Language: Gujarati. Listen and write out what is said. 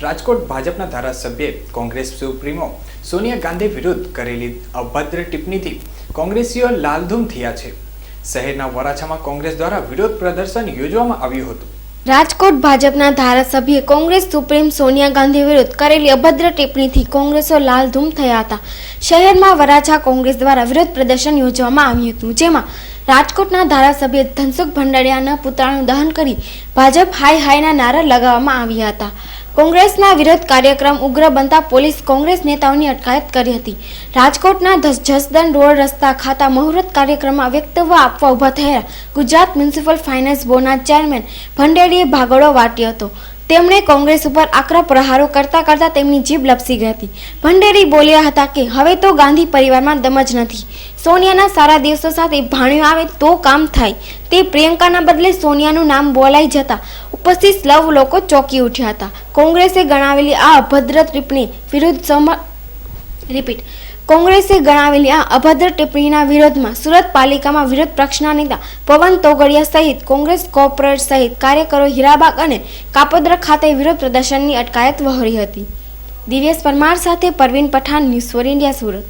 રાજકોટ ભાજપના ધારાસભ્યે કોંગ્રેસ સુપ્રીમો સોનિયા ગાંધી વિરુદ્ધ કરેલી અભદ્ર ટિપ્પણીથી કોંગ્રેસીઓ લાલધૂમ થયા છે. શહેરના વરાછામાં કોંગ્રેસ દ્વારા વિરોધ પ્રદર્શન યોજવામાં આવ્યું હતું. રાજકોટ ભાજપના ધારાસભ્યે કોંગ્રેસ સુપ્રીમ સોનિયા ગાંધી વિરુદ્ધ કરેલી અભદ્ર ટિપ્પણીથી કોંગ્રેસો લાલધૂમ થયા હતા. શહેરમાં વરાછા કોંગ્રેસ દ્વારા વિરોધ પ્રદર્શન યોજવામાં આવ્યું હતું, જેમાં રાજકોટના ધારાસભ્ય ધનસુખ ભંડારિયાના પુતળાનું દહન કરી ભાજપ હાય હાયના નારા લગાવવામાં આવ્યા હતા. કોંગ્રેસના વિરોધ કાર્યક્રમ ઉગ્ર બનતા પોલીસ કોંગ્રેસ નેતાઓની અટકાયત કરી હતી. રાજકોટના જસદન રોડ રસ્તા ખાતા મુહૂર્ત કાર્યક્રમમાં વ્યક્તવ આપવા ઊભા થયેલા ગુજરાત મ્યુનિસિપલ ફાઇનાન્સ બોર્ડના ચેરમેન ભંડેરીએ ભાગોળો વાટ્યો હતો. તેમણે કોંગ્રેસ ઉપર આકરા પ્રહારો કરતા કરતા તેમની જીભ લપસી ગઈ હતી. ભંડેરી બોલ્યા હતા કે, હવે તો ગાંધી પરિવારમાં દમ જ નથી. સોનિયાના સારા દિવસો સાથે ભાણ્યું આવે તો કામ થાય. તે પ્રિયંકાના બદલે સોનિયાનું નામ બોલાઈ જતા ઉપસ્થિત સ્લવ લોકો ચોંકી ઉઠ્યા હતા. કોંગ્રેસે ગણાવેલી આ અભદ્ર ટ્રીપની વિરુદ્ધ રિપીટ. કોંગ્રેસે ગણાવેલી આ અભદ્ર ટિપ્પણીના વિરોધમાં સુરત પાલિકામાં વિરોધ પક્ષના નેતા પવન તોગડિયા સહિત કોંગ્રેસ કોર્પોરેટ સહિત કાર્યકરો હીરાબાગ અને કાપોદ્રા ખાતે વિરોધ પ્રદર્શનની અટકાયત વહોરી હતી. દિવ્યેશ પરમાર સાથે Parveen Pathan news for India Surat.